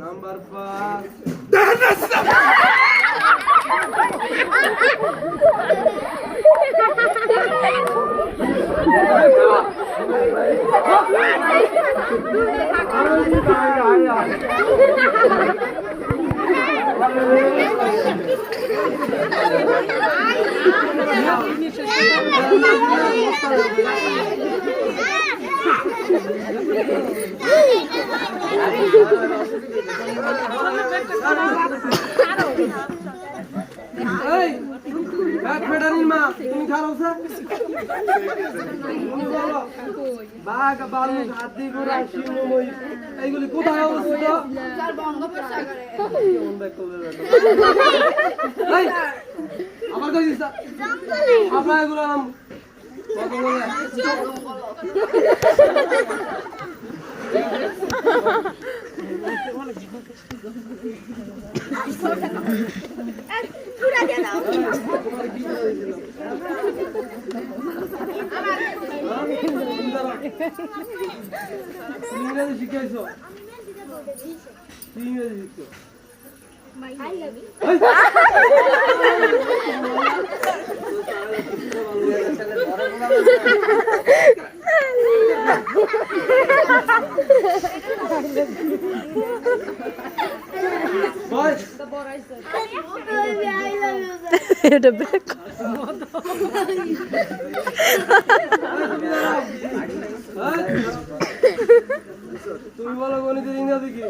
Number five বসো five এই ফেডারির মা তুমি খারাপ স্যার বাঘ, বালুক, হাতি, ঘোড়া সিংহ মই, এইগুলি কোথায় অবস্থিত? কই দিস আপনার এগুলো নাম বলে? পুরা ইংরেজি শিখাইছো ইংরেজি শিখছো এই! বয় এটা ব্রেক তুমি বলো গণিতের ইংরাজি কি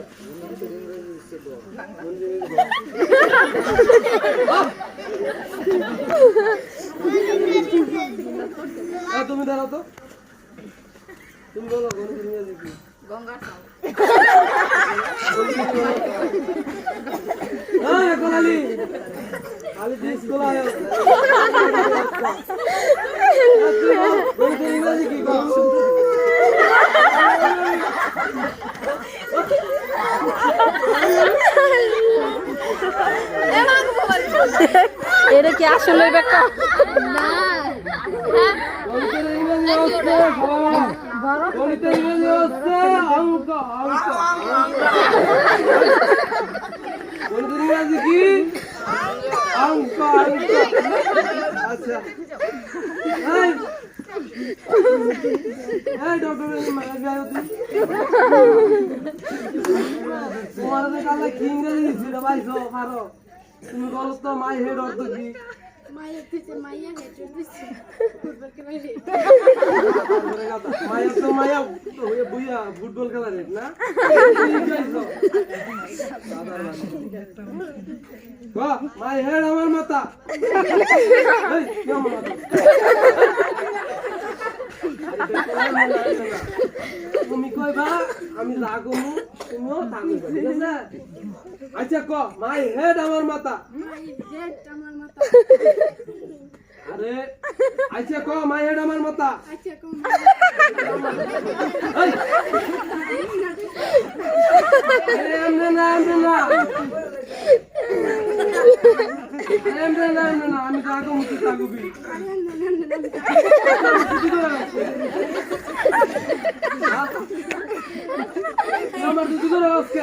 তুমি দাঁড়াও তো তুমি বলো গণিতের ইংরাজি কি গঙ্গার এটা কি আসলে ইংরাজি হচ্ছে সবাই গণিতের ইংরাজি হচ্ছে অঙ্ক অঙ্ক গণিতের ইংরাজি কি অঙ্ক অঙ্ক আচ্ছা এই এই ডক্টর তোমার কালে কি ইংরেজি দিছি রে ভাই পারো তুমি বলো তো মাই হেড অর্থ কি মায়া তো মায়া বুইয়া ফুটবল খেলা রে না মাই হেড আমার মাথা? তুমি কইবা আমি কমু তুমিও ঠিক আছে আচ্ছা ক মাই হেড আমার মাথা মায়ের হেড আমার মাথা। আরে আচ্ছা ক হেড আমার মাথা আচ্ছা, এই! আরে না এমনে না। এমনে না এমনে না। আমি যা কমু তুই তা কবি আমার দুধ করে আজকে।